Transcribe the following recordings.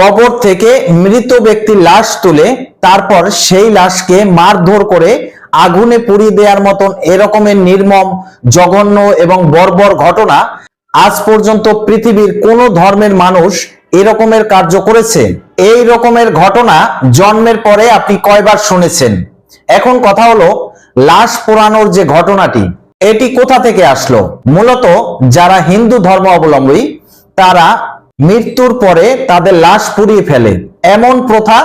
কবর থেকে মৃত ব্যক্তির লাশ তুলে তারপর সেই লাশকে মারধর করে আগুনে পুড়িয়ে দেওয়ার মতন এরকমের নির্মম, জঘন্য এবং বর্বর ঘটনা আজ পর্যন্ত পৃথিবীর কোন ধর্মের মানুষ এরকমের কার্য করেছে? এই রকমের ঘটনা জন্মের পরে আপনি কয়বার শুনেছেন? এখন কথা হলো লাশ পোড়ানোর যে ঘটনাটি, এটি কোথা থেকে আসলো? মূলত যারা হিন্দু ধর্ম অবলম্বী তারা মৃত্যুর পরে তাদের লাশ পুড়িয়ে ফেলে। এমন প্রথা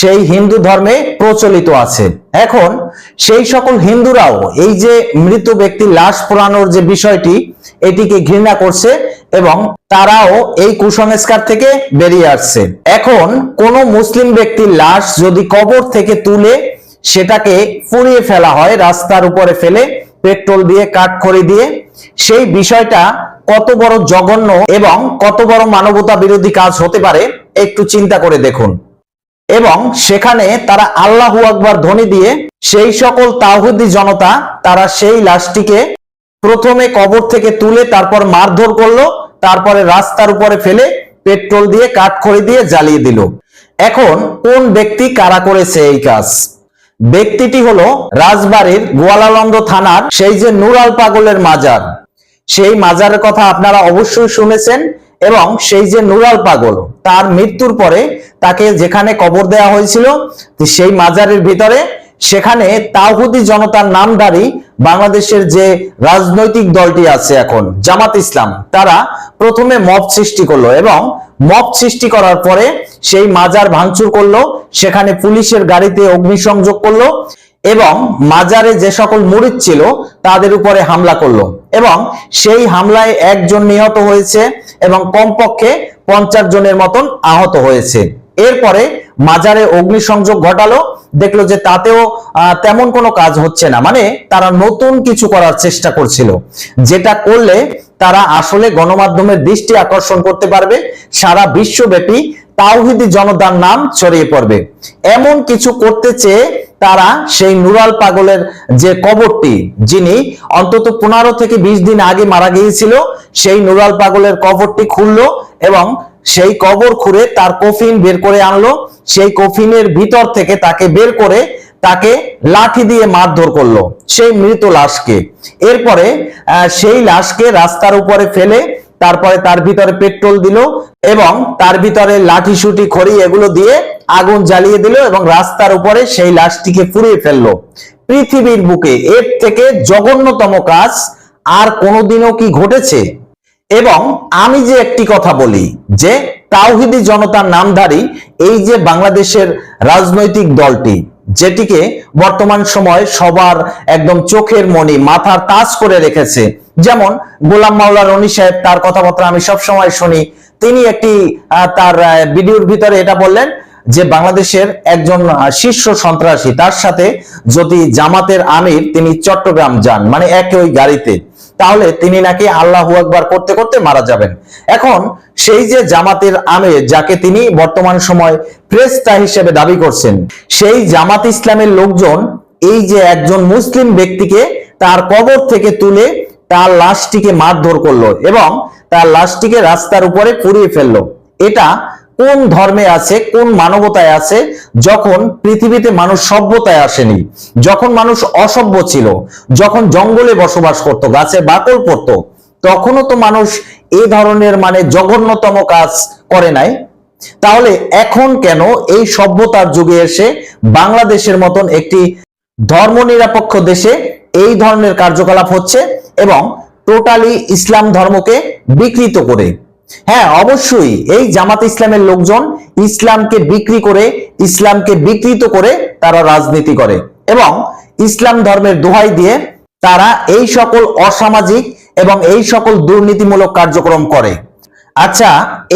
সেই হিন্দু ধর্মে প্রচলিত আছে। এখন সেই সকল হিন্দুরাও এই যে মৃত ব্যক্তির লাশ পোড়ানোর যে বিষয়টি, এটিকে ঘৃণা করছে এবং তারাও এই কুসংস্কার থেকে বেরিয়ে আসছে। এখন কোন মুসলিম ব্যক্তির লাশ যদি কবর থেকে তুলে সেটাকে পুড়িয়ে ফেলা হয়, রাস্তার উপরে ফেলে পেট্রোল দিয়ে, কাঠখড়ি দিয়ে, সেই বিষয়টা কত বড় জঘন্য এবং কত বড় মানবতা বিরোধী কাজ হতে পারে একটু চিন্তা করে দেখুন। এবং সেখানে তারা আল্লাহু আকবার ধ্বনি দিয়ে, সেই সকল তাহুদি জনতা তারা সেই লাশটিকে প্রথমে কবর থেকে তুলে তারপর মারধর করল, তারপরে রাস্তার উপরে ফেলে পেট্রোল দিয়ে, কাঠখড়ি দিয়ে জ্বালিয়ে দিল। এখন কোন ব্যক্তি কারা করেছে এই কাজ? ব্যক্তিটি হলো রাজবাড়ির গোয়ালালন্দ থানার সেই যে নুরাল পাগলের মাজার। সেই মাজারের কথা আপনারা অবশ্যই শুনেছেন এবং সেই যে নুরাল পাগল, তার মৃত্যুর পরে তাকে যেখানে কবর দেয়া হয়েছিল, সেই মাজারের ভিতরে সেখানে তাওহুদি জনতার নামধারী বাংলাদেশের যে রাজনৈতিক দলটি আছে এখন, জামাত ইসলাম, তারা প্রথমে মব সৃষ্টি করল এবং মব সৃষ্টি করার পরে সেই মাজার ভাঙচুর করল, সেখানে পুলিশের গাড়িতে অগ্নিসংযোগ করল এবং মাজারে যে সকল মুরিদ ছিল তাদের উপরে হামলা করল এবং সেই হামলায় একজন নিহত হয়েছে এবং কমপক্ষে পঞ্চাশ জনের মতন আহত হয়েছে। এরপরে মাজারে অগ্নিসংযোগ ঘটালো, দেখল যে তাতেও তেমন কোনো কাজ হচ্ছে না। মানে তারা নতুন কিছু করার চেষ্টা করছিল। যেটা করলে তারা আসলে গণমাধ্যমের দৃষ্টি আকর্ষণ করতে পারবে, সারা বিশ্বব্যাপী তাওহিদি জনতার নাম ছড়িয়ে পড়বে। এমন কিছু করতে চেয়ে তারা সেই নুরাল পাগলের যে কবরটি, যিনি অন্তত পনেরো থেকে বিশ দিন আগে মারা গিয়েছিল, সেই নুরাল পাগলের কবরটি খুললো এবং সেই কবর খুঁড়ে তার কফিন বের করে আনলো। সেই কফিনের ভিতর থেকে তাকে বের করে তাকে লাঠি দিয়ে মারধর করল, সেই মৃত লাশকে। এরপরে সেই লাশকে রাস্তার উপরে ফেলে তারপরে তার ভিতরে পেট্রোল দিল এবং তার ভিতরে লাঠি সুটি খড়ি এগুলো দিয়ে আগুন জ্বালিয়ে দিল এবং রাস্তার উপরে সেই লাশটিকে পুড়িয়ে ফেলল। পৃথিবীর বুকে এর থেকে জঘন্যতম কাজ আর কোনোদিনও কি ঘটেছে? এবং আমি যে একটি কথা বলি, যে তাওহিদি জনতার নামধারী এই যে বাংলাদেশের রাজনৈতিক দলটি, যেটিকে বর্তমান সময় সবার একদম চোখের মনি, মাথার তাজ করে রেখেছে। যেমন গোলাম মাওলা রনি সাহেব, তার কথাবার্তা আমি সব সময় শুনি। তিনি একটি তার ভিডিওর ভিতরে এটা বললেন যে বাংলাদেশের একজন শীর্ষ সন্ত্রাসী, তার সাথে যদি জামাতের আমির তিনি চট্টগ্রাম যান মানে একই ওই গাড়িতে, তাহলে তিনি নাকি আল্লাহু আকবার করতে করতে মারা যাবেন। এখন সেই যে জামাতের আমির, যাকে তিনি বর্তমান সময় প্রেস্তা হিসেবে দাবি করছেন, সেই জামাত ইসলামের লোকজন এই যে একজন মুসলিম ব্যক্তিকে তার কবর থেকে তুলে তার লাশটিকে মারধর করল এবং তার লাশটিকে রাস্তার উপরে পুড়িয়ে ফেলল, এটা কোন ধর্মে আছে, কোন মানবতায় আছে, যখন পৃথিবীতে মানুষ সভ্যতায় আসেনি, যখন মানুষ অসভ্য ছিল, যখন জঙ্গলে বসবাস করত, গাছে বাকল পড়ত তখনও তো মানুষ এ ধরনের মানে জঘন্যতম কাজ করে নাই। তাহলে এখন কেন এই সভ্যতার যুগে এসে বাংলাদেশের মতন একটি ধর্ম ধর্মনিরপেক্ষ দেশে এই ধরনের কার্যকলাপ হচ্ছে এবং টোটালি ইসলাম ধর্মকে বিকৃত করে? হ্যাঁ অবশ্যই। এই জামাত ইসলামের লোকজন ইসলামকে বিক্রি করে, ইসলামকে বিকৃত করে তারা রাজনীতি করে এবং ইসলাম ধর্মের দোহাই দিয়ে তারা এই সকল অসামাজিক এবং এই সকল দুর্নীতিমূলক কার্যক্রম করে। আচ্ছা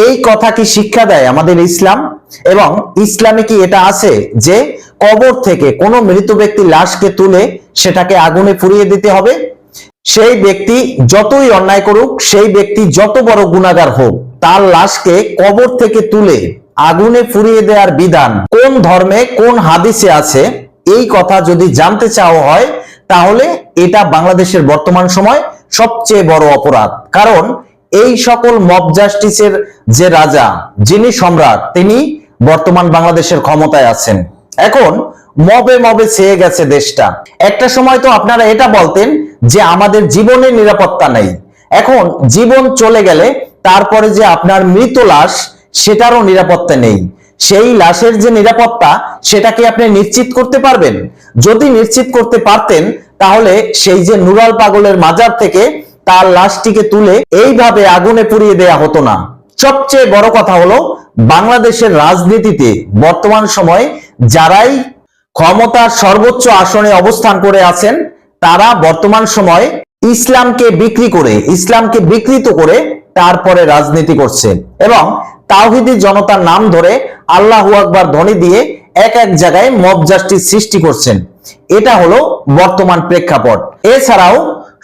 এই কথা কি শিক্ষা দেয় আমাদের ইসলাম? এবং ইসলামে কি এটা আছে যে কবর থেকে কোনো মৃত ব্যক্তি লাশকে তুলে সেটাকে আগুনে পুড়িয়ে দিতে হবে? সেই ব্যক্তি যতই অন্যায় করুক, সেই ব্যক্তি যত বড় গুণাগার হোক, তার লাশকে কবর থেকে তুলে আগুনে পুড়িয়ে দেওয়ার বিধান কোন ধর্মে, কোন হাদিসে আছে? এই কথা যদি জানতে চাওয়া হয়, তাহলে এটা বাংলাদেশের বর্তমান সময় সবচেয়ে বড় অপরাধ। কারণ এই সকল মব জাস্টিসের যে রাজা, যিনি সম্রাট, তিনি বর্তমান বাংলাদেশের ক্ষমতায় আছেন। এখন মবে মবে ছেয়ে গেছে দেশটা। একটা সময় তো আপনারা এটা বলতেন যে আমাদের জীবনের নিরাপত্তা নেই। এখন জীবন চলে গেলে তারপরে যে আপনার মৃত লাশ, সেটারও নিরাপত্তা নেই। সেই লাশের যে নিরাপত্তা, সেটা কি আপনি নিশ্চিত করতে পারবেন? যদি নিশ্চিত করতে পারতেন, তাহলে সেই যে নুরাল পাগলের মাজার থেকে তার লাশটিকে তুলে এইভাবে আগুনে পুড়িয়ে দেয়া হতো না। সবচেয়ে বড় কথা হলো, বাংলাদেশের রাজনীতিতে বর্তমান সময়ে যারাই ক্ষমতার সর্বোচ্চ আসনে অবস্থান করে আছেন তারা বর্তমান সময়ে ইসলামকে বিক্রি করে, ইসলামকে বিকৃত করে তারপরে রাজনীতি করছে এবং তাওহিদি জনতার নাম ধরে আল্লাহু আকবার ধ্বনি দিয়ে এক এক জায়গায় মব জাস্টিস সৃষ্টি করছেন। এটা হলো বর্তমান প্রেক্ষাপট। এছাড়াও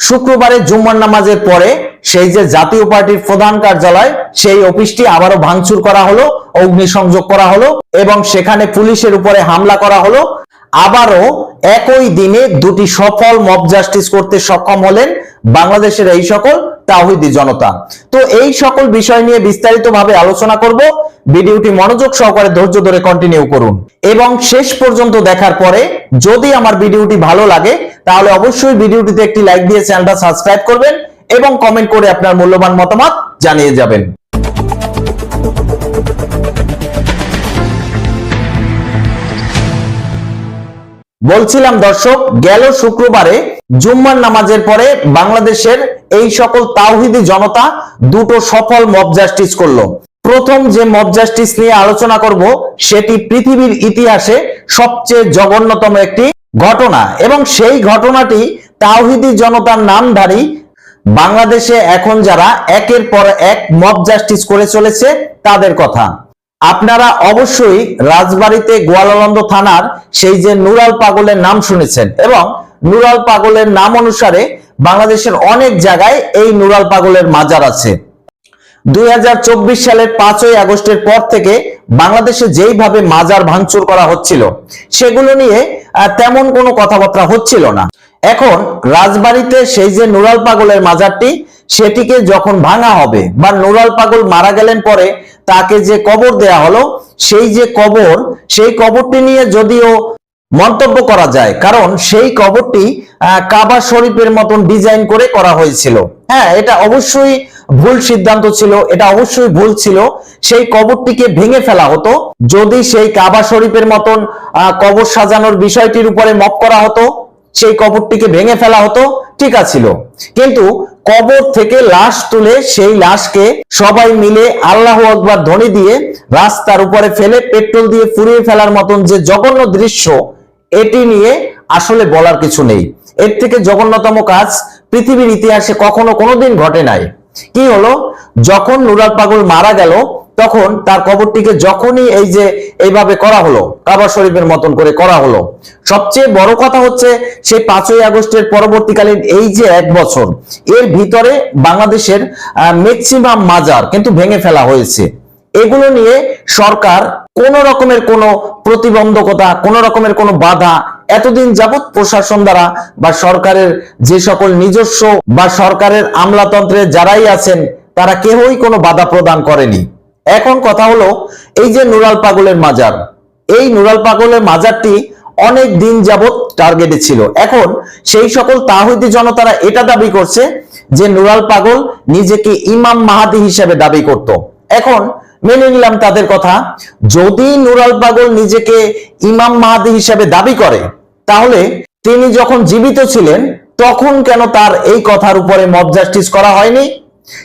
শুক্রবারে জুম্মার নামাজের পরে সেই যে জাতীয় পার্টির প্রধান কার্যালয়, সেই অফিসটি আবারও ভাঙচুর করা হলো, অগ্নিসংযোগ করা হলো এবং সেখানে পুলিশের উপরে হামলা করা হলো। আবারও একই দিনে দুটি সফল মব জাস্টিস করতে সক্ষম হলেন বাংলাদেশের এই সকল তাহিদি জনতা। তো এই সকল বিষয় নিয়ে বিস্তারিতভাবে আলোচনা করব। ভিডিওটি মনোযোগ সহকারে ধৈর্য ধরে কন্টিনিউ করুন। এবং শেষ পর্যন্ত দেখার পরে যদি আমার ভিডিওটি ভালো লাগে, তাহলে অবশ্যই ভিডিওটিতে একটি লাইক দিয়ে চ্যানেলটা সাবস্ক্রাইব করবেন এবং কমেন্ট করে আপনার মূল্যবান মতামত জানিয়ে যাবেন। বলছিলাম দর্শক, গেল শুক্রবারে জুম্মার নামাজের পরে বাংলাদেশের এই সকল তাওহিদি জনতা দুটো সফল মব জাস্টিস করল। প্রথম যে মব জাস্টিস নিয়ে আলোচনা করব, সেটি পৃথিবীর ইতিহাসে সবচেয়ে জঘন্যতম একটি ঘটনা। এবং সেই ঘটনাটি তাওহিদি জনতার নামধারী বাংলাদেশে এখন যারা একের পর এক মব জাস্টিস করে চলেছে, তাদের কথা। আপনারা অবশ্যই রাজবাড়িতে গোয়ালন্দ থানার সেই যে নুরাল পাগলের নাম শুনেছেন এবং নুরাল পাগলের নাম অনুসারে বাংলাদেশের অনেক জায়গায় এই নুরাল পাগলের মাজার আছে। দুই সালের পাঁচই আগস্টের পর থেকে বাংলাদেশে যেইভাবে মাজার ভাঙচুর করা হচ্ছিল, সেগুলো নিয়ে তেমন কোনো কথাবার্তা হচ্ছিল না। এখন রাজবাড়িতে সেই যে নুরাল পাগলের মাজারটি, সেটিকে যখন ভাঙা হবে বা নুরাল পাগল মারা গেলেন পরে তাকে যে কবর দেয়া হলো, সেই যে কবর, সেই কবরটি নিয়ে যদিও মন্তব্য করা যায়, কারণ সেই কবরটি কাবা শরীফের মতন ডিজাইন করে করা হয়েছিল। হ্যাঁ এটা অবশ্যই ভুল সিদ্ধান্ত ছিল, এটা অবশ্যই ভুল ছিল। সেই কবরটিকে ভেঙে ফেলা হতো, যদি সেই কাবা শরীফের মতন কবর সাজানোর বিষয়টির উপরে মপ করা হতো সেই কবরটিকে ভেঙে ফেলা হতো, ঠিক আছিল কিন্তু কবর থেকে লাশ তুলে সেই লাশকে সবাই মিলে আল্লাহ আকবার ধ্বনি দিয়ে রাস্তার উপরে ফেলে পেট্রোল দিয়ে পুড়িয়ে ফেলার মতন যে জঘন্য দৃশ্য, এটি নিয়ে আসলে বলার কিছু নেই। এর থেকে জঘন্যতম কাজ পৃথিবীর ইতিহাসে কখনো কোনোদিন ঘটে নাই। কি হলো? যখন নুরাল পাগল মারা গেল তখন তার কবরটিকে যখনই এই যে এইভাবে করা হলো, কাবা শরীফের মতন করে করা হলো, সবচেয়ে বড় কথা হচ্ছে সেই পাঁচই আগস্টের পরবর্তীকালীন এই যে এক বছর, এর ভিতরে বাংলাদেশের ম্যাক্সিমাম মাজার কিন্তু ভেঙে ফেলা হয়েছে। এগুলো নিয়ে সরকার কোন রকমের কোনো প্রতিবন্ধকতা, কোন রকমের কোনো বাধা এতদিন যাবৎ প্রশাসন দ্বারা বা সরকারের যে সকল নিজস্ব বা সরকারের আমলাতন্ত্রে যারাই আছেন, তারা কেউই কোনো বাধা প্রদান করেনি। এখন কথা হলো, এই যে নুরাল পাগলের মাজার, এই নুরাল পাগলের মাজারটি অনেক দিন যাবৎ টার্গেটে ছিল। এখন সেই সকল তাহিদি জনতারা এটা দাবি করছে যে নুরাল পাগল নিজেকে ইমাম মাহাদি হিসেবে দাবি করত। এখন মেনে নিলাম তাদের কথা, যদি নুরাল পাগল নিজেকে ইমাম মাহাদি হিসেবে দাবি করে, তাহলে তিনি যখন জীবিত ছিলেন, তখন কেন তার এই কথার উপরে মব জাস্টিস করা হয়নি?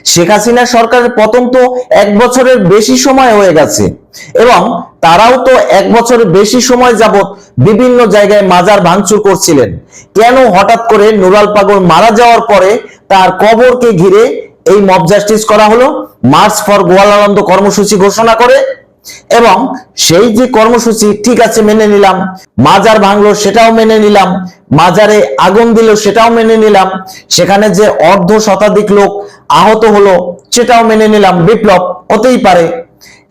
শেখ হাসিনা সরকারের পতন তো এক বছরের বেশি সময় হয়ে গেছে। এবং তারাও তো এক বছরের বেশি সময় যাবত বিভিন্ন জায়গায় মাজার ভাঙচুর করছিলেন। কেন হঠাৎ করে নুরাল পাগল মারা যাওয়ার পরে তার কবরকে ঘিরে এই মব জাস্টিস করা হলো? মার্চ ফর গোয়ালানন্দ কর্মসূচি ঘোষণা করে এবং সেই যে কর্মসূচি, ঠিক আছে, মেনে নিলাম। মাজার ভাঙলো, সেটাও মেনে নিলাম। মাজারে আগুন দিল, সেটাও মেনে নিলাম। সেখানে যে অর্ধ শতাধিক লোক আহত হলো, সেটাও মেনে নিলাম। বিপ্লব হতেই পারে।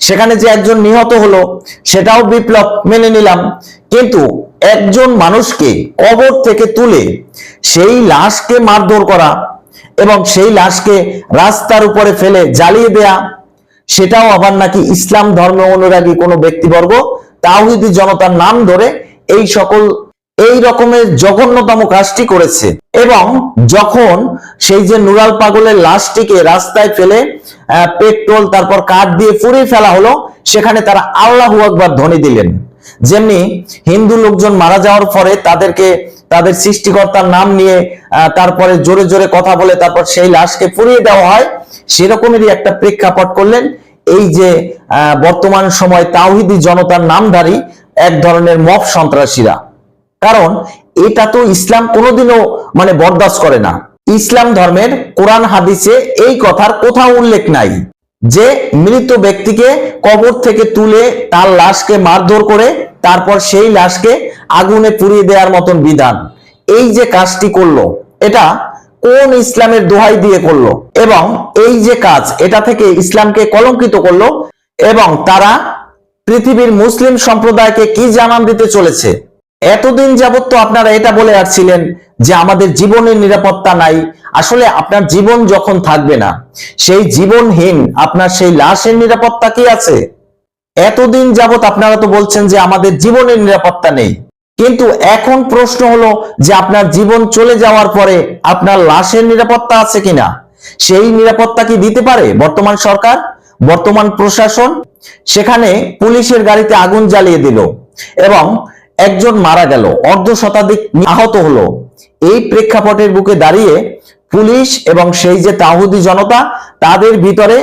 সেখানে যে একজন নিহত হলো, সেটাও বিপ্লব মেনে নিলাম। কিন্তু একজন মানুষকে কবর থেকে তুলে সেই লাশকে মারধর করা এবং সেই লাশকে রাস্তার উপরে ফেলে জ্বালিয়ে দেয়া সেটাও আবার নাকি ইসলাম ধর্ম অনুরাগী কোনো ব্যক্তিবর্গ, তাওহিদি জনতার নাম ধরে এই সকল, এই রকমের জঘন্যতম কাজটি করেছে। এবং যখন সেই যে নুরাল পাগলের লাশটিকে রাস্তায় ফেলে পেট্রোল, তারপর কাঠ দিয়ে পুড়িয়ে ফেলা হলো, সেখানে তারা আল্লাহু আকবার ধ্বনি দিলেন। যেমনি হিন্দু লোকজন মারা যাওয়ার পরে তাদেরকে তাদের সৃষ্টিকর্তার নাম নিয়ে তারপরে জোরে জোরে কথা বলে, তারপর সেই লাশকে পুড়িয়ে দেওয়া হয়। সেরকমেরই একটা প্রেক্ষাপট করলেন। এই যে বর্তমান সময় তাওহিদি জনতার নামধারী এক ধরনের মফ সন্ত্রাসীরা। কারণ এটা তো ইসলাম কোনোদিনও মানে বরদাস্ত করে না। ইসলাম ধর্মের কোরআন হাদিসে এই কথার কোথাও উল্লেখ নাই। যে মৃত ব্যক্তিকে কবর থেকে তুলে তার লাশকে মারধর করে, তারপর সেই লাশকে আগুনে পুড়িয়ে দেওয়ার মতন বিধান। এই যে কাজটি করল, এটা কোন ইসলামের দোহাই দিয়ে করল এবং এই যে কাজ, এটা থেকে ইসলামকে কলঙ্কিত করল এবং তারা পৃথিবীর মুসলিম সম্প্রদায়কে কি জানান দিতে চলেছে? এতদিন যাবত তো আপনারা এটা বলে আসছিলেন যে আমাদের জীবনের নিরাপত্তা নাই, আসলে আপনার জীবন যখন থাকবে না, সেই জীবনহীন আপনার সেই লাশের নিরাপত্তা কি আছে? এতদিন যাবত আপনারা তো বলছেন যে আমাদের জীবনের নিরাপত্তা নেই। কিন্তু এখন প্রশ্ন হলো যে আপনার জীবন চলে যাওয়ার পরে আপনার লাশের নিরাপত্তা আছে কিনা? সেই নিরাপত্তা কি দিতে পারে বর্তমান সরকার, বর্তমান প্রশাসন? সেখানে পুলিশের গাড়িতে আগুন জ্বালিয়ে দিল এবং একজন মারা গেল, অর্ধ শতাধিক আহত হলো। এই প্রেক্ষাপটের বুকে দাঁড়িয়ে পুলিশ এবং সেই যে তাহুদি জনতা, তাদের ভিতরে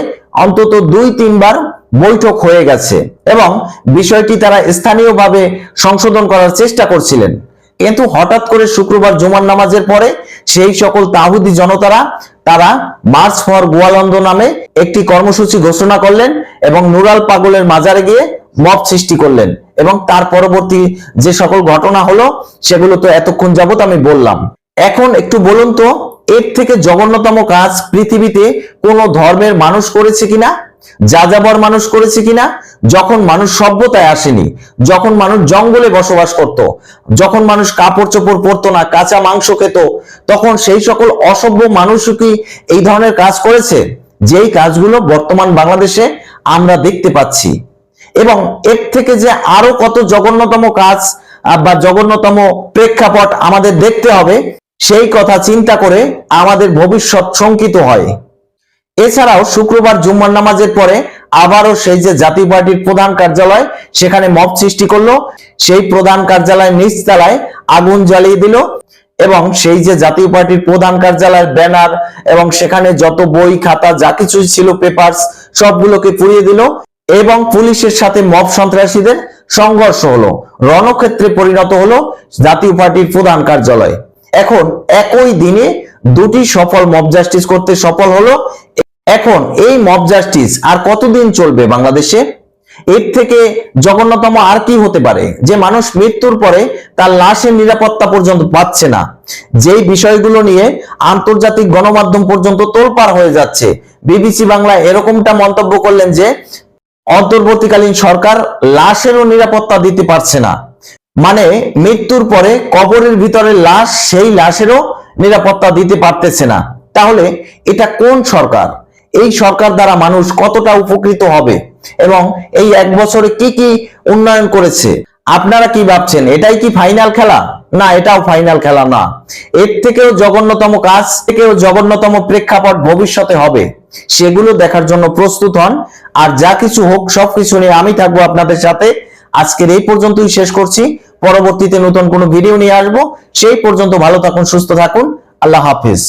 অন্তত দুই তিনবার বৈঠক হয়ে গেছে এবং বিষয়টি তারা স্থানীয়ভাবে সংশোধন করার চেষ্টা করছিলেন। কিন্তু হঠাৎ করে শুক্রবার জুমার নামাজের পরে সেই সকল তাহুদি জনতারা তারা মার্চ ফর গোয়ালন্দ নামে একটি কর্মসূচি ঘোষণা করলেন এবং নুরাল পাগলের মাজারে গিয়ে মব সৃষ্টি করলেন। এবং তার পরবর্তী যে সকল ঘটনা হলো, সেগুলো তো এতক্ষণ যাবত আমি বললাম। এখন একটু বলুন তো, এর থেকে জঘন্যতম কাজ পৃথিবীতে কোন ধর্মের মানুষ করেছে কিনা? যাযাবর মানুষ করেছে কিনা? যখন মানুষ সভ্যতায় আসেনি, যখন মানুষ জঙ্গলে বসবাস করত, যখন মানুষ কাপড় চোপড় পরতো না, কাঁচা মাংস খেত, তখন সেই সকল অসভ্য মানুষও কি এই ধরনের কাজ করেছে? যেই কাজগুলো বর্তমান বাংলাদেশে আমরা দেখতে পাচ্ছি। এবং এর থেকে যে আরও কত জঘন্যতম কাজ বা জঘন্যতম প্রেক্ষাপট আমাদের দেখতে হবে, সেই কথা চিন্তা করে আমাদের ভবিষ্যৎ শঙ্কিত হয়। এছাড়াও শুক্রবার জুম্মার নামাজের পরে আবারও সেই যে জাতীয় পার্টির প্রধান কার্যালয়, সেখানে মব সৃষ্টি করল। সেই প্রধান কার্যালয় নিচতলায় আগুন জ্বালিয়ে দিল এবং সেই যে জাতীয় পার্টির প্রধান কার্যালয়ের ব্যানার এবং সেখানে যত বই, খাতা, যা কিছু ছিল পেপারস সবগুলোকে পুড়িয়ে দিল। এবং পুলিশের সাথে মব সন্ত্রাসীদের সংঘর্ষ হলো। রণক্ষেত্রে পরিণত হলো জাতীয় পার্টির প্রধান কার্যালয়। এখন একই দিনে দুটি সফল মব জাস্টিস করতে সফল হলো। এখন এই মব জাস্টিস আর কতদিন চলবে বাংলাদেশে? এর থেকে জঘন্যতম আর কি হতে পারে? যে মানুষ মৃত্যুর পরে তার লাশের নিরাপত্তা পর্যন্ত পাচ্ছে না। যেই বিষয়গুলো নিয়ে আন্তর্জাতিক গণমাধ্যম পর্যন্ত তোলপাড় হয়ে যাচ্ছে। বিবিসি বাংলা এরকমটা মন্তব্য করলেন যে অন্তর্বর্তীকালীন সরকার লাশেরও নিরাপত্তা দিতে পারছে না। মানে মৃত্যুর পরে কবরের ভিতরে লাশ, সেই লাশেরও নিরাপত্তা দিতে পারতেছে না। তাহলে এটা কোন সরকার? এই সরকার দ্বারা মানুষ কতটা উপকৃত হবে এবং এই এক বছরে কি কি উন্নয়ন করেছে? আপনারা কি ভাবছেন, এটাই কি ফাইনাল খেলা? না, এটাও ফাইনাল খেলা না। এর থেকেও জঘন্যতম কাজ থেকেও জঘন্যতম প্রেক্ষাপট ভবিষ্যতে হবে। সেগুলো দেখার জন্য প্রস্তুত হন। আর যা কিছু হোক, সব কিছু নিয়ে আমি থাকব আপনাদের সাথে। আজকের এই পর্যন্তই শেষ করছি। পরবর্তীতে নতুন কোনো ভিডিও নিয়ে আসব। সেই পর্যন্ত ভালো থাকুন, সুস্থ থাকুন। আল্লাহ হাফিজ।